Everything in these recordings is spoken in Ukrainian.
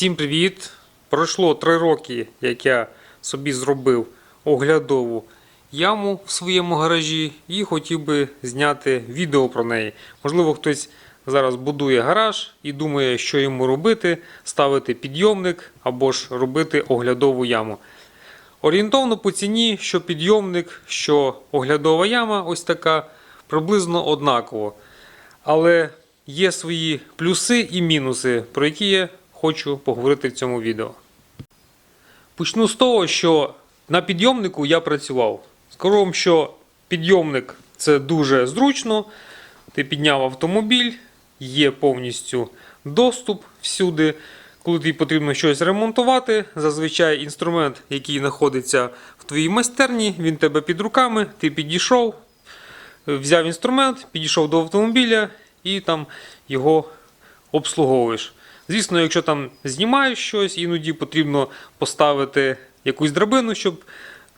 Всім привіт! Пройшло три роки, як я собі зробив оглядову яму в своєму гаражі і хотів би зняти відео про неї. Можливо, хтось зараз будує гараж і думає, що йому робити: ставити підйомник або ж робити оглядову яму. Орієнтовно по ціні, що підйомник, що оглядова яма, ось така, приблизно однаково. Але є свої плюси і мінуси, про які я хочу поговорити в цьому відео. Почну з того, що на підйомнику я працював. Скажу вам, що підйомник це дуже зручно. Ти підняв автомобіль, є повністю доступ всюди. Коли тобі потрібно щось ремонтувати, зазвичай інструмент, який знаходиться в твоїй майстерні, він тебе під руками, ти підійшов, взяв інструмент, підійшов до автомобіля і там його обслуговуєш. Звісно, якщо там знімаєш щось, іноді потрібно поставити якусь драбину, щоб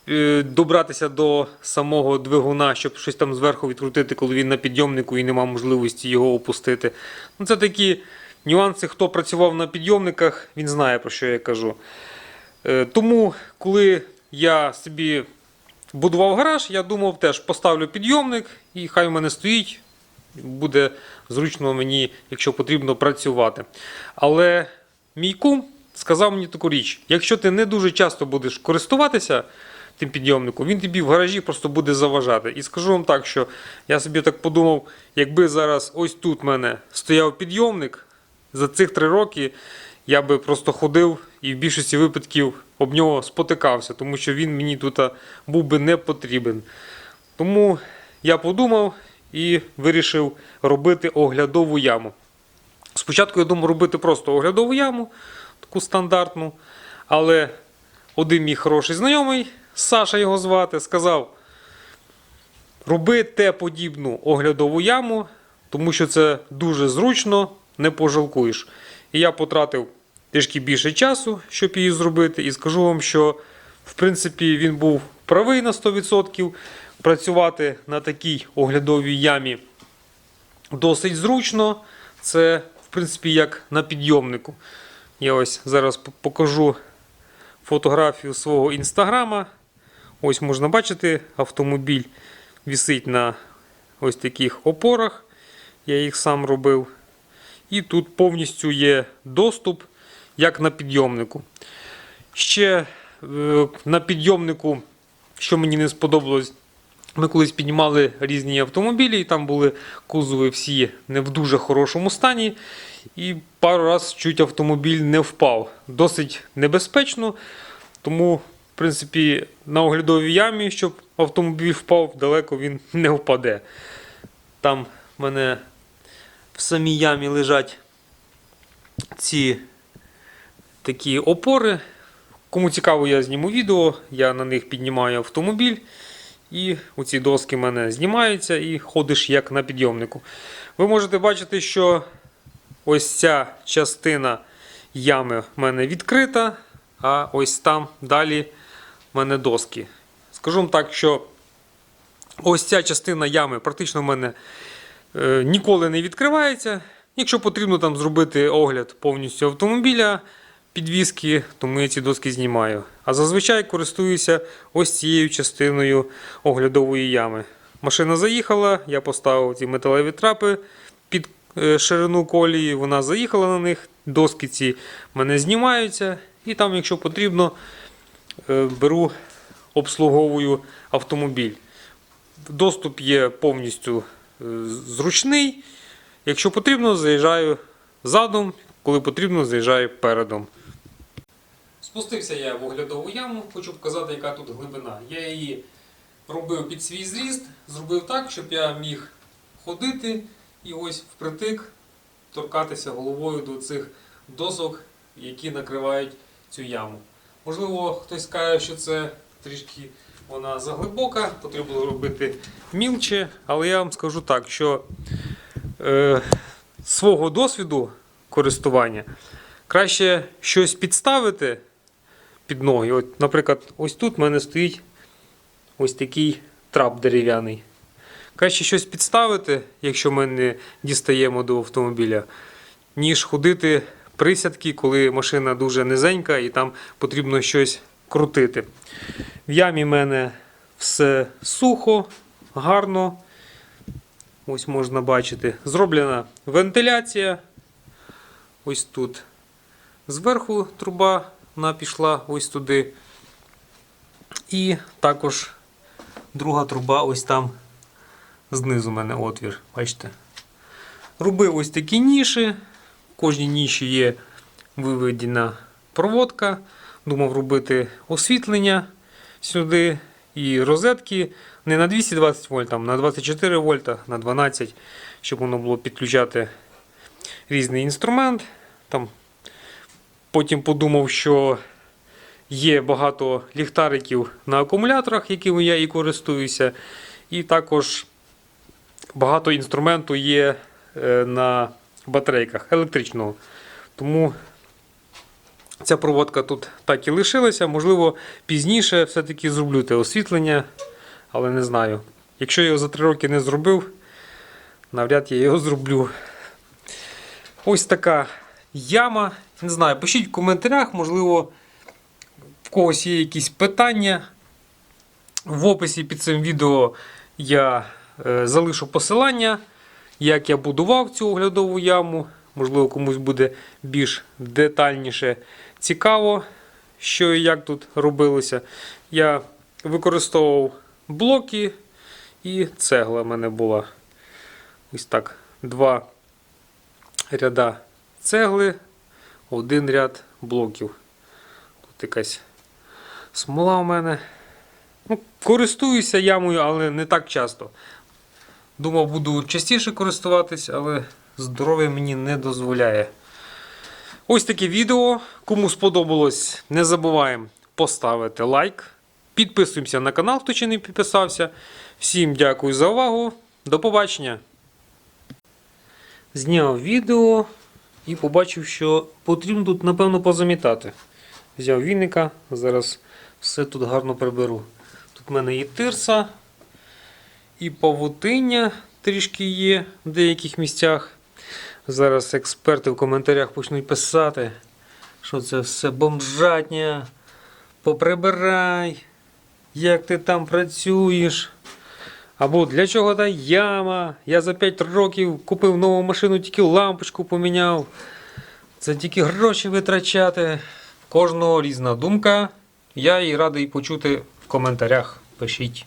е, добратися до самого двигуна, щоб щось там зверху відкрутити, коли він на підйомнику і нема можливості його опустити. Ну, це такі нюанси, хто працював на підйомниках, він знає про що я кажу. Е, Тому, коли я собі будував гараж, я думав теж поставлю підйомник і хай у мене стоїть. Буде зручно мені, якщо потрібно, працювати. Але мій кум сказав мені таку річ: якщо ти не дуже часто будеш користуватися тим підйомником, він тобі в гаражі просто буде заважати. І скажу вам так, що я собі так подумав, якби зараз ось тут в мене стояв підйомник, за цих три роки я би просто ходив і в більшості випадків об нього спотикався, тому що він мені тут був би не потрібен. Тому я подумав і вирішив робити оглядову яму. Спочатку я думав робити просто оглядову яму, таку стандартну. Але один мій хороший знайомий, Саша його звати, сказав: роби те подібну оглядову яму, тому що це дуже зручно, не пожалкуєш. І я потратив трішки більше часу, щоб її зробити. І скажу вам, що в принципі він був правий на 100%. Працювати на такій оглядовій ямі досить зручно. Це, в принципі, як на підйомнику. Я ось зараз покажу фотографію свого інстаграма. Ось можна бачити, автомобіль висить на ось таких опорах. Я їх сам робив. І тут повністю є доступ, як на підйомнику. Ще е, на підйомнику, що мені не сподобалось, ми колись піднімали різні автомобілі, і там були кузови всі не в дуже хорошому стані. І пару разів чуть автомобіль не впав. Досить небезпечно. Тому, в принципі, на оглядовій ямі, щоб автомобіль впав, далеко він не впаде. Там в мене в самій ямі лежать ці такі опори. Кому цікаво, я зніму відео, я на них піднімаю автомобіль. І оці доски в мене знімаються і ходиш як на підйомнику. Ви можете бачити, що ось ця частина ями в мене відкрита, а ось там далі в мене доски. Скажу вам так, що ось ця частина ями практично в мене е, ніколи не відкривається. Якщо потрібно там зробити огляд повністю автомобіля, підвіски, тому я ці доски знімаю. А зазвичай користуюся ось цією частиною оглядової ями. Машина заїхала, я поставив ці металеві трапи під е, ширину колії, вона заїхала на них, доски ці мене знімаються, і там, якщо потрібно, е, беру, обслуговую автомобіль. Доступ є повністю е, зручний. Якщо потрібно, заїжджаю задом, коли потрібно, заїжджаю передом. Спустився я в оглядову яму, хочу показати, яка тут глибина. Я її робив під свій зріст, зробив так, щоб я міг ходити і ось впритик торкатися головою до цих досок, які накривають цю яму. Можливо, хтось скаже, що це трішки вона заглибока, потрібно робити мілче, але я вам скажу так, що е, свого досвіду користування краще щось підставити під ноги. От, наприклад, ось тут в мене стоїть ось такий трап дерев'яний. Краще щось підставити, якщо ми не дістаємо до автомобіля, ніж ходити присядки, коли машина дуже низенька і там потрібно щось крутити. В ямі в мене все сухо, гарно. Ось можна бачити. Зроблена вентиляція. Ось тут. Зверху труба вона пішла ось туди. І також друга труба ось там знизу в мене отвір. Бачите? Робив ось такі ніші. В кожній ніші є виведена проводка. Думав робити освітлення сюди і розетки не на 220 вольт, а на 24 вольта, на 12, щоб воно було підключати різний інструмент. Там Потім подумав, що є багато ліхтариків на акумуляторах, якими я і користуюся. І також багато інструменту є е, на батарейках електричного. Тому ця проводка тут так і лишилася. Можливо, пізніше все-таки зроблю те освітлення, але не знаю. Якщо я його за 3 роки не зробив, навряд я його зроблю. Ось така яма. Не знаю, пишіть в коментарях, можливо, в когось є якісь питання. В описі під цим відео я е, залишу посилання, як я будував цю оглядову яму. Можливо, комусь буде більш детальніше цікаво, що і як тут робилося. Я використовував блоки і цегла в мене була. Ось так. Два ряда цегли, один ряд блоків. Тут якась смола у мене. Ну, користуюся ямою, але не так часто. Думав, буду частіше користуватись, але здоров'я мені не дозволяє. Ось таке відео. Кому сподобалось, не забуваємо поставити лайк. Підписуємося на канал, хто ще не підписався. Всім дякую за увагу. До побачення! Зняв відео і побачив, що потрібно тут, напевно, позамітати. Взяв вінника, зараз все тут гарно приберу. Тут в мене і тирса, і павутиння трішки є в деяких місцях. Зараз експерти в коментарях почнуть писати, що це все бомжатня. Поприбирай, як ти там працюєш. Або для чого та яма? Я за 5 років купив нову машину, тільки лампочку поміняв. Це тільки гроші витрачати. Кожного різна думка. Я її радий почути в коментарях. Пишіть.